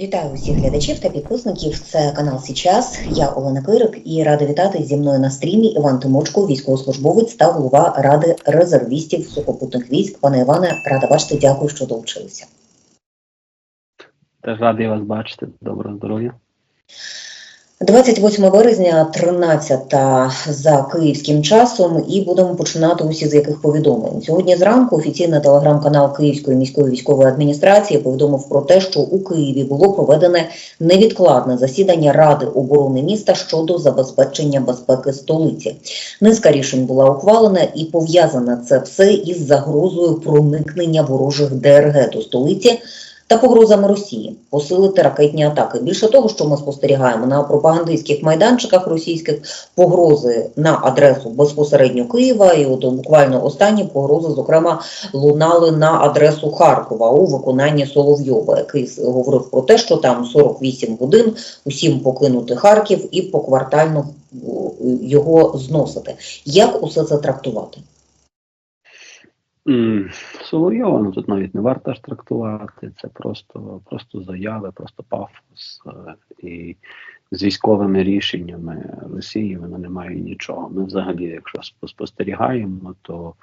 Вітаю усіх глядачів та підписників. Це канал Січас. Я Олена Кирик і рада вітати зі мною на стрімі Іван Тимочко, військовослужбовець та голова Ради резервістів сухопутних військ. Пане Іване, рада бачити. Дякую, що долучилися. Теж радий вас бачити. Доброго здоров'я. 28 березня, 13 за київським часом, і будемо починати усі з яких повідомлень. Сьогодні зранку офіційний телеграм-канал Київської міської військової адміністрації повідомив про те, що у Києві було проведене невідкладне засідання Ради оборони міста щодо забезпечення безпеки столиці. Низка рішень була ухвалена і пов'язане це все із загрозою проникнення ворожих ДРГ до столиці та погрозами Росії посилити ракетні атаки. Більше того, що ми спостерігаємо на пропагандистських майданчиках російських погрози на адресу безпосередньо Києва, і от буквально останні погрози, зокрема, лунали на адресу Харкова у виконанні Соловйова, який говорив про те, що там 48 годин усім покинути Харків і поквартально його зносити. Як усе це трактувати? Соловйова, ну тут навіть не варто ж трактувати. Це просто просто заяви, просто пафос. І з військовими рішеннями Росії воно не має нічого. Ми взагалі, якщо спостерігаємо, то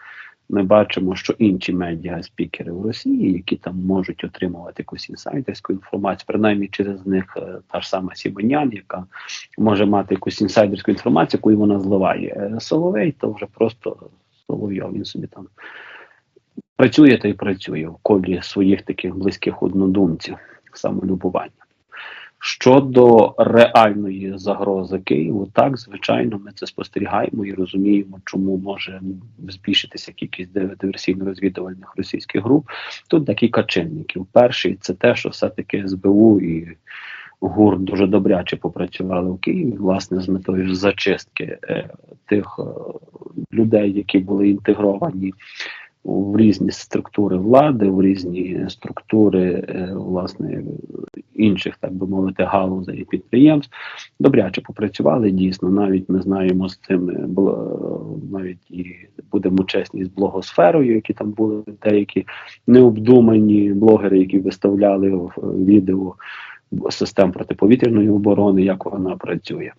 ми бачимо, що інші медіа спікери в Росії, які там можуть отримувати якусь інсайдерську інформацію, принаймні через них та ж сама Сімонян, яка може мати якусь інсайдерську інформацію, яку вона зливає. Соловей то вже просто Соловйов, він собі там. Працює та й працює в колі своїх таких близьких однодумців самолюбування. Щодо реальної загрози Києву, так звичайно, ми це спостерігаємо і розуміємо, чому може збільшитися кількість диверсійно-розвідувальних російських груп. Тут декілька чинників. Перший це те, що все-таки СБУ і ГУР дуже добряче попрацювали в Києві, власне, з метою зачистки е, тих е, людей, які були інтегровані в різні структури влади, в різні структури власне інших, так би мовити, галузей і підприємств. Добряче попрацювали дійсно. Навіть ми знаємо з цим навіть і будемо чесні з блогосферою, які там були деякі необдумані блогери, які виставляли відео. Систем протиповітряної оборони, як вона працює.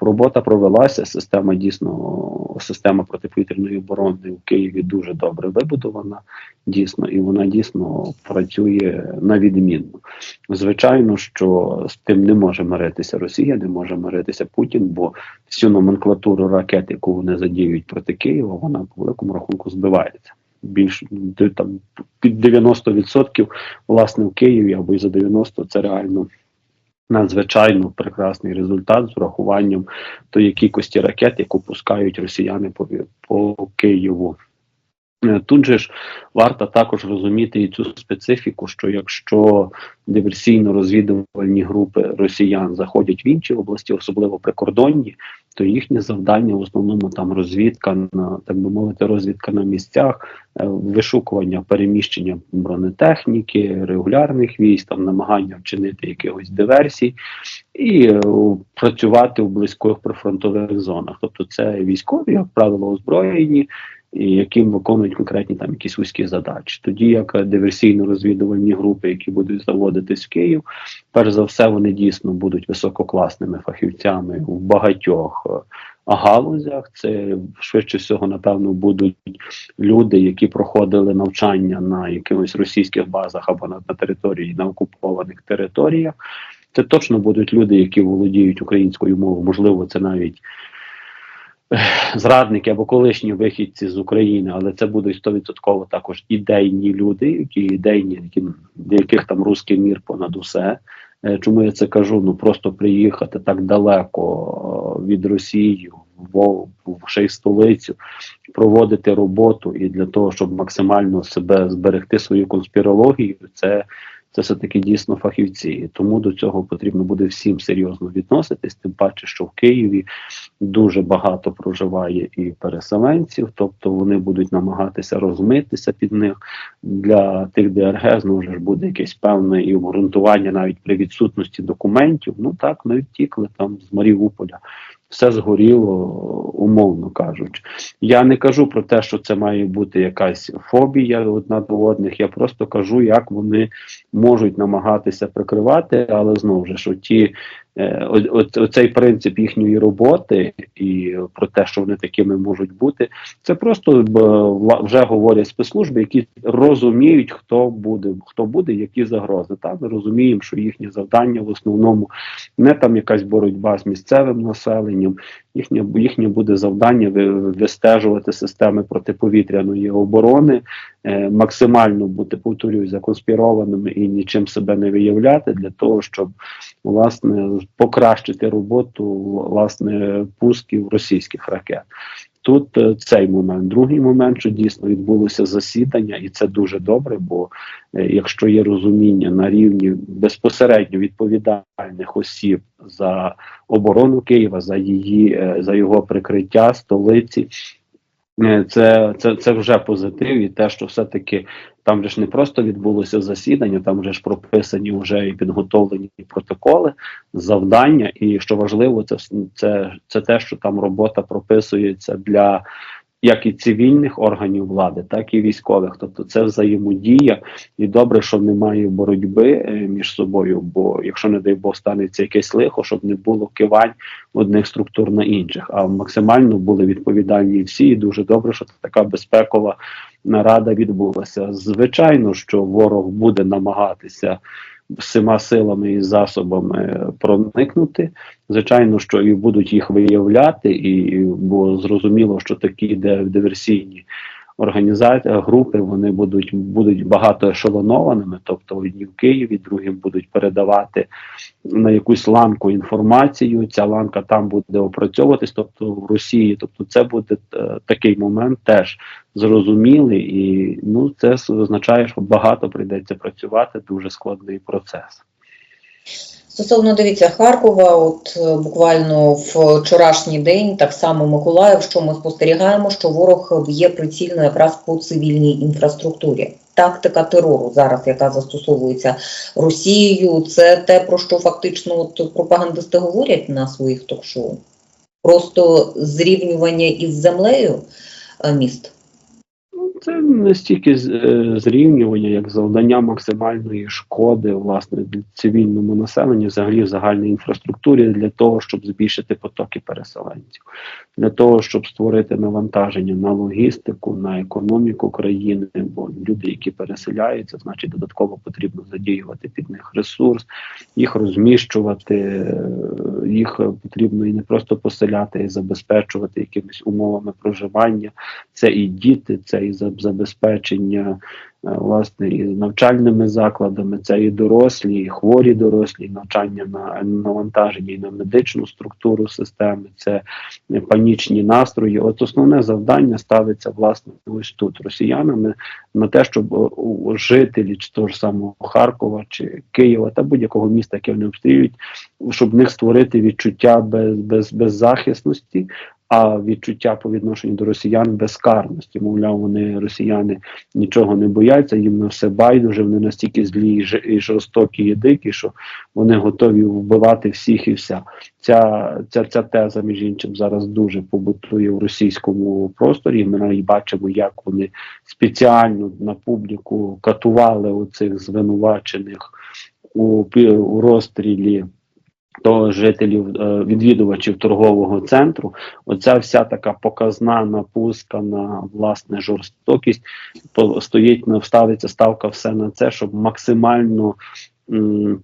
Робота провелася. Система дійсно система протиповітряної оборони в Києві дуже добре вибудована, дійсно, і вона дійсно працює на відмінно. Звичайно, що з тим не може миритися Росія, не може миритися Путін, бо всю номенклатуру ракет, яку вони задіють проти Києва, вона по великому рахунку збивається. Більш там під 90% власне в Києві або і за 90% це реально надзвичайно прекрасний результат з врахуванням тої кількості ракет, яку пускають росіяни по, по Києву. Тут же ж варто також розуміти і цю специфіку, що якщо диверсійно-розвідувальні групи росіян заходять в інші області, особливо прикордонні, то їхнє завдання в основному там розвідка на так би мовити, розвідка на місцях, вишукування переміщення бронетехніки, регулярних військ, там намагання вчинити якихось диверсій і працювати в близьких прифронтових зонах. Тобто це військові, як правило, озброєні яким виконують конкретні там якісь вузькі задачі. Тоді як диверсійно-розвідувальні групи, які будуть заводитись в Київ, перш за все, вони дійсно будуть висококласними фахівцями в багатьох галузях. Це швидше всього, напевно, будуть люди, які проходили навчання на якихось російських базах або на, на території на окупованих територіях. Це точно будуть люди, які володіють українською мовою. Можливо, це навіть зрадники або колишні вихідці з України, але це будуть 100% також ідейні люди, які ідейні, які для яких там русський мір понад усе. Чому я це кажу? Ну просто приїхати так далеко від Росії в ще й столицю, проводити роботу і для того, щоб максимально себе зберегти свою конспірологію, це це все таки дійсно фахівці. Тому до цього потрібно буде всім серйозно відноситись. Тим паче, що в Києві дуже багато проживає і переселенців, тобто вони будуть намагатися розмитися під них для тих ДРГ. Знову ж буде якесь певне і обґрунтування навіть при відсутності документів. Ну так ми втікли там з Маріуполя. Все згоріло, умовно кажучи. Я не кажу про те, що це має бути якась фобія одна до одних. Я просто кажу, як вони можуть намагатися прикривати, але знову ж що ті. Е, Оцей принцип їхньої роботи і про те, що вони такими можуть бути, це просто вла- вже говорять спецслужби, які розуміють, хто буде, хто буде, які загрози. Та ми розуміємо, що їхнє завдання в основному не там якась боротьба з місцевим населенням. Їхнє їхнє буде завдання ви- вистежувати системи протиповітряної оборони, е, максимально бути повторюю законспірованими і нічим себе не виявляти для того, щоб власне покращити роботу власне пусків російських ракет. Тут е, цей момент. Другий момент, що дійсно відбулося засідання, і це дуже добре. Бо е, якщо є розуміння на рівні безпосередньо відповідальних осіб за оборону Києва, за її е, за його прикриття столиці. Е, Це, це, це вже позитив, і те, що все-таки там же ж не просто відбулося засідання, там вже ж прописані вже і підготовлені протоколи, завдання, і що важливо, це це, це те, що там робота прописується для як і цивільних органів влади, так і військових. Тобто це взаємодія, і добре, що немає боротьби е, між собою. Бо якщо не дай Бог станеться якесь лихо, щоб не було кивань одних структур на інших, а максимально були відповідальні всі. І дуже добре, що така безпекова нарада відбулася. Звичайно, що ворог буде намагатися всіма силами і засобами проникнути. Звичайно, що і будуть їх виявляти, і бо зрозуміло, що такі диверсійні організації групи вони будуть будуть багато ешелонованими, тобто одні в Києві, другі будуть передавати на якусь ланку інформацію. Ця ланка там буде опрацьовуватись, тобто в Росії. Тобто, це буде е, такий момент теж зрозумілий, і ну це означає, що багато прийдеться працювати. Дуже складний процес. Стосовно дивіться Харкова, от е, буквально в вчорашній день, так само Миколаїв, що ми спостерігаємо, що ворог б'є прицільно якраз по цивільній інфраструктурі. Тактика терору зараз, яка застосовується Росією, це те, про що фактично от пропагандисти говорять на своїх ток-шоу. Просто зрівнювання із землею е, міст. Не стільки е, зрівнювання, як завдання максимальної шкоди власне цивільному населенню, взагалі в загальній інфраструктурі для того, щоб збільшити потоки переселенців, для того, щоб створити навантаження на логістику, на економіку країни. Бо люди, які переселяються, значить додатково потрібно задіювати під них ресурс, їх розміщувати, е, їх потрібно і не просто поселяти, і забезпечувати якимись умовами проживання. Це і діти, це і за- забезпечення е, власне і навчальними закладами, це і дорослі, і хворі дорослі, і навчання на навантаження і на медичну структуру системи, це е, панічні настрої. От основне завдання ставиться власне ось тут росіянами на те, щоб жителі чи того ж самого Харкова чи Києва та будь-якого міста, яке вони обстрілюють, щоб в них створити відчуття без, без, беззахисності. А відчуття по відношенню до росіян безкарності. Мовляв, вони росіяни нічого не бояться, їм на все байдуже, вони настільки злі і жорстокі і дикі, що вони готові вбивати всіх і вся. Ця, ця, ця теза, між іншим, зараз дуже побутує в російському просторі. Ми навіть бачимо, як вони спеціально на публіку катували оцих звинувачених у, у розстрілі до жителів е, відвідувачів торгового центру. Оця вся така показна напуска на власне жорстокість, то стоїть ставиться ставка все на це, щоб максимально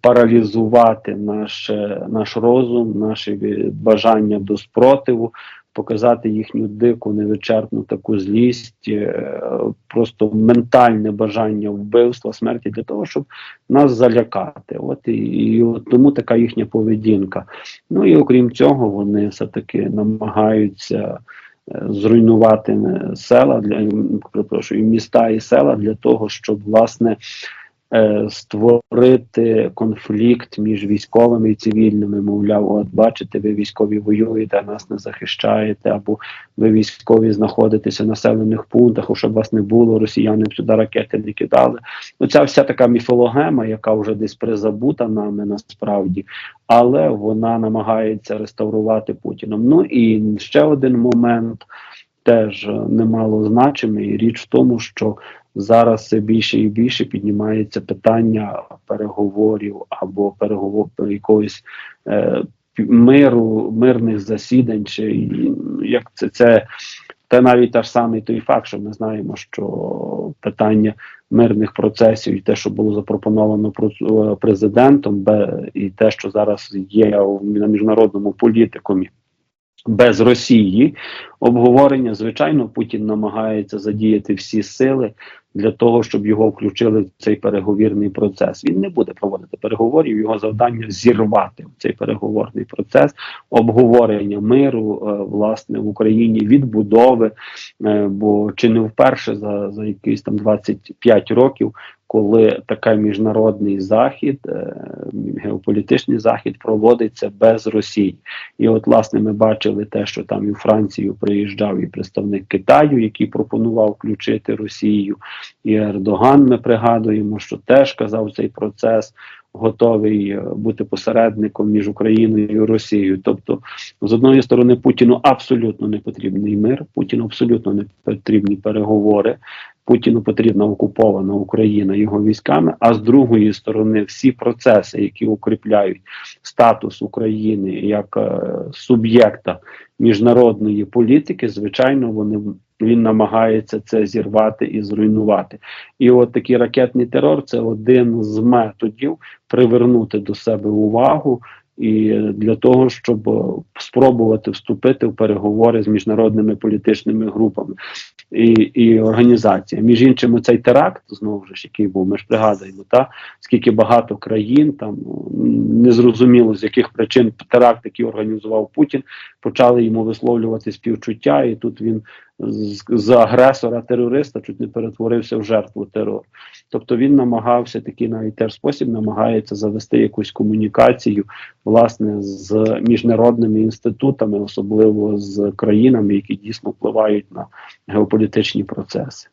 паралізувати наш, наш розум, наші бажання до спротиву. Показати їхню дику, невичерпну таку злість, е, просто ментальне бажання вбивства, смерті для того, щоб нас залякати. От і, і от тому така їхня поведінка. Ну і окрім цього, вони все-таки намагаються е, зруйнувати е, села для міста і села для того, щоб власне е, створити конфлікт між військовими і цивільними. Мовляв, от бачите, ви військові воюєте, а нас не захищаєте, або ви військові знаходитеся в населених пунктах, щоб вас не було, росіяни сюди ракети не кидали. Оця вся така міфологема, яка вже десь призабута нами насправді, але вона намагається реставрувати Путіном. Ну і ще один момент теж е, немало значимий. Річ в тому, що зараз все більше і більше піднімається питання переговорів або переговор якогось е, миру, мирних засідань, чи і, як це це. Та навіть та ж самий той факт, що ми знаємо, що питання мирних процесів і те, що було запропоновано про- е, президентом, і те, що зараз є на міжнародному політикумі без Росії, обговорення, звичайно, Путін намагається задіяти всі сили для того, щоб його включили в цей переговірний процес. Він не буде проводити переговорів. Його завдання зірвати цей переговорний процес, обговорення миру е, власне в Україні, відбудови. Е, бо чи не вперше за, за якісь там 25 років, коли такий міжнародний захід, е, геополітичний захід проводиться без Росії. І от, власне, ми бачили те, що там і в Францію приїжджав і представник Китаю, який пропонував включити Росію, і Ердоган. Ми пригадуємо, що теж казав цей процес. Готовий е, бути посередником між Україною і Росією. Тобто, з одної сторони, Путіну абсолютно не потрібний мир, Путіну абсолютно не потрібні переговори. Путіну потрібна окупована Україна його військами. А з другої сторони, всі процеси, які укріпляють статус України як е, суб'єкта міжнародної політики, звичайно, вони він намагається це зірвати і зруйнувати. І от такий ракетний терор це один з методів привернути до себе увагу. І для того, щоб спробувати вступити в переговори з міжнародними політичними групами і, і організаціями. Між іншим, цей теракт знову ж який був, ми ж пригадуємо, та скільки багато країн там незрозуміло з яких причин теракт, який організував Путін, почали йому висловлювати співчуття, і тут він з, з агресора терориста чуть не перетворився в жертву терору. Тобто він намагався такий навіть теж спосіб намагається завести якусь комунікацію власне з міжнародними інститутами, особливо з країнами, які дійсно впливають на геополітичні процеси.